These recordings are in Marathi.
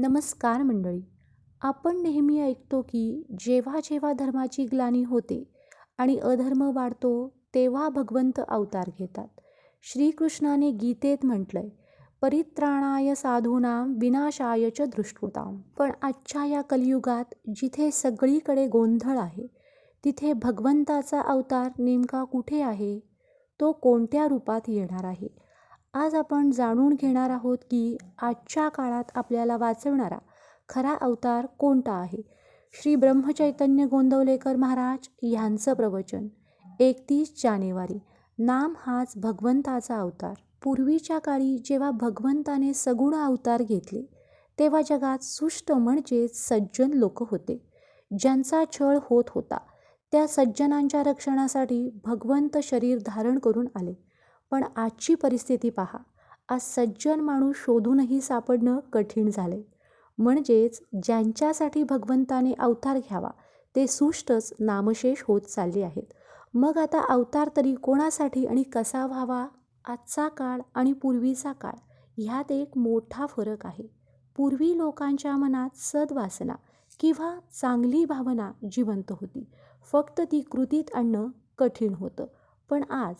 नमस्कार मंडळी. आपण नेहमी ऐकतो की जेव्हा जेव्हा धर्माची ग्लानी होते आणि अधर्म वाढतो तेव्हा भगवंत अवतार घेतात. श्रीकृष्णाने गीतेत म्हटलंय परित्राणाय साधूनाम विनाशाय च दृष्टुताम. पण आजच्या या कलियुगात जिथे सगळीकडे गोंधळ आहे तिथे भगवंताचा अवतार नेमका कुठे आहे? तो कोणत्या रूपात येणार आहे? आज आपण जाणून घेणार आहोत की आजच्या काळात आपल्याला वाचवणारा खरा अवतार कोणता आहे? श्री ब्रह्मचैतन्य गोंदवलेकर महाराज यांचं प्रवचन एकतीस जानेवारी. नाम हाच भगवंताचा अवतार. पूर्वीच्या काळी जेव्हा भगवंताने सगुण अवतार घेतले तेव्हा जगात सुष्ट म्हणजे सज्जन लोक होते. ज्यांचा छळ होत होता त्या सज्जनांच्या रक्षणासाठी भगवंत शरीर धारण करून आले. पण आजची परिस्थिती पहा. आज सज्जन माणूस शोधूनही सापडणं कठीण झाले म्हणजेच ज्यांच्यासाठी भगवंताने अवतार घ्यावा ते सुष्टच नामशेष होत चालले आहेत. मग आता अवतार तरी कोणासाठी आणि कसा व्हावा? आजचा काळ आणि पूर्वीचा काळ ह्यात एक मोठा फरक आहे. पूर्वी लोकांच्या मनात सद्वासना किंवा चांगली भावना जिवंत होती. फक्त ती कृतीत आणणं कठीण होतं. पण आज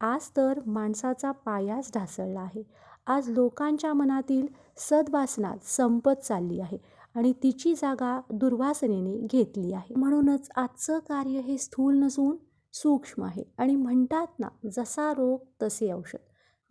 आज तर माणसाचा पायाच ढासळला आहे. आज लोकांच्या मनातील सद्वासना संपत चालली आहे आणि तिची जागा दुर्वासनेने घेतली आहे. म्हणूनच आजचं कार्य हे स्थूल नसून सूक्ष्म आहे आणि म्हणतात ना जसा रोग तसे औषध.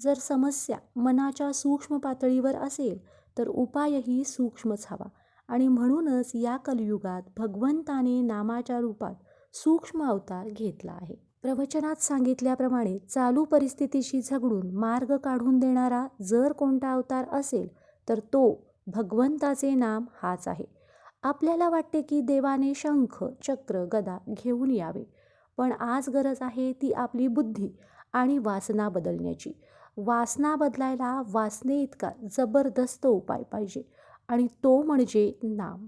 जर समस्या मनाच्या सूक्ष्म पातळीवर असेल तर उपायही सूक्ष्मच हवा. आणि म्हणूनच या कलियुगात भगवंताने नामाच्या रूपात सूक्ष्म अवतार घेतला आहे. प्रवचनात सांगितल्याप्रमाणे चालू परिस्थितीशी झगडून मार्ग काढून देणारा जर कोणता अवतार असेल तर तो भगवंताचे नाम हाच आहे. आपल्याला वाटते की देवाने शंख चक्र गदा घेऊन यावे पण आज गरज आहे ती आपली बुद्धी आणि वासना बदलण्याची. वासना बदलायला वासने इतका जबरदस्त उपाय पाहिजे आणि तो म्हणजे नाम.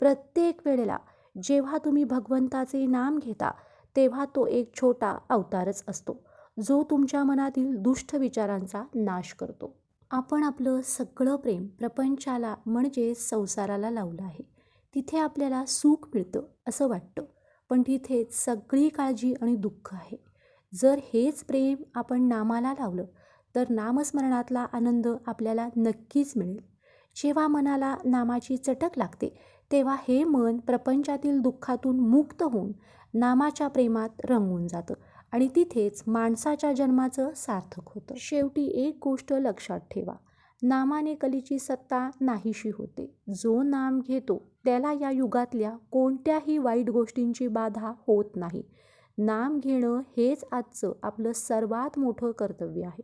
प्रत्येक वेळेला जेव्हा तुम्ही भगवंताचे नाम घेता तेव्हा तो एक छोटा अवतारच असतो जो तुमच्या मनातील दुष्ट विचारांचा नाश करतो. आपण आपलं सगळं प्रेम प्रपंचाला म्हणजे संसाराला लावलं आहे. तिथे आपल्याला सुख मिळतं असं वाटतं. पण तिथे सगळी काळजी आणि दुःख आहे. जर हेच प्रेम आपण नामाला लावलं तर नामस्मरणातला आनंद आपल्याला नक्कीच मिळेल. जेव्हा मनाला नामाची चटक लागते तेव्हा हे मन प्रपंचातील दुःखातून मुक्त होऊन नामाच्या प्रेमात रंगून जातं आणि तिथेच माणसाच्या जन्माचं सार्थक होतं. शेवटी एक गोष्ट लक्षात ठेवा. नामाने कलेची सत्ता नाहीशी होते. जो नाम घेतो त्याला या युगातल्या कोणत्याही वाईट गोष्टींची बाधा होत नाही. नाम घेणं हेच आजचं आपलं सर्वात मोठं कर्तव्य आहे.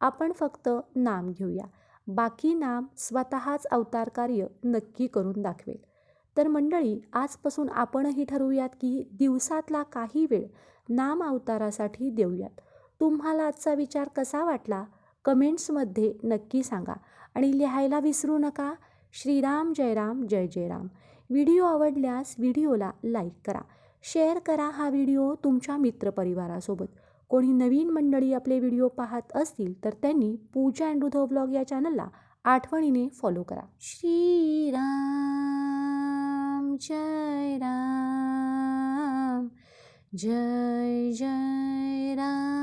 आपण फक्त नाम घेऊया. बाकी नाम स्वतःच अवतार कार्य नक्की करून दाखवेल. तर मंडळी आजपासून आपणही ठरवूयात की दिवसातला काही वेळ नाम अवतारासाठी देऊयात. तुम्हाला आजचा विचार कसा वाटला? कमेंट्समध्ये नक्की सांगा आणि लिहायला विसरू नका. श्रीराम जयराम जय जयराम व्हिडिओ आवडल्यास व्हिडिओला लाईक करा. शेअर करा हा व्हिडिओ तुमच्या मित्रपरिवारासोबत. कोणी नवीन मंडळी आपले व्हिडिओ पाहत असतील तर त्यांनी पूजा अँड उद्धव ब्लॉग या चॅनलला आठवणीने फॉलो करा. श्रीराम! जय राम जय जय राम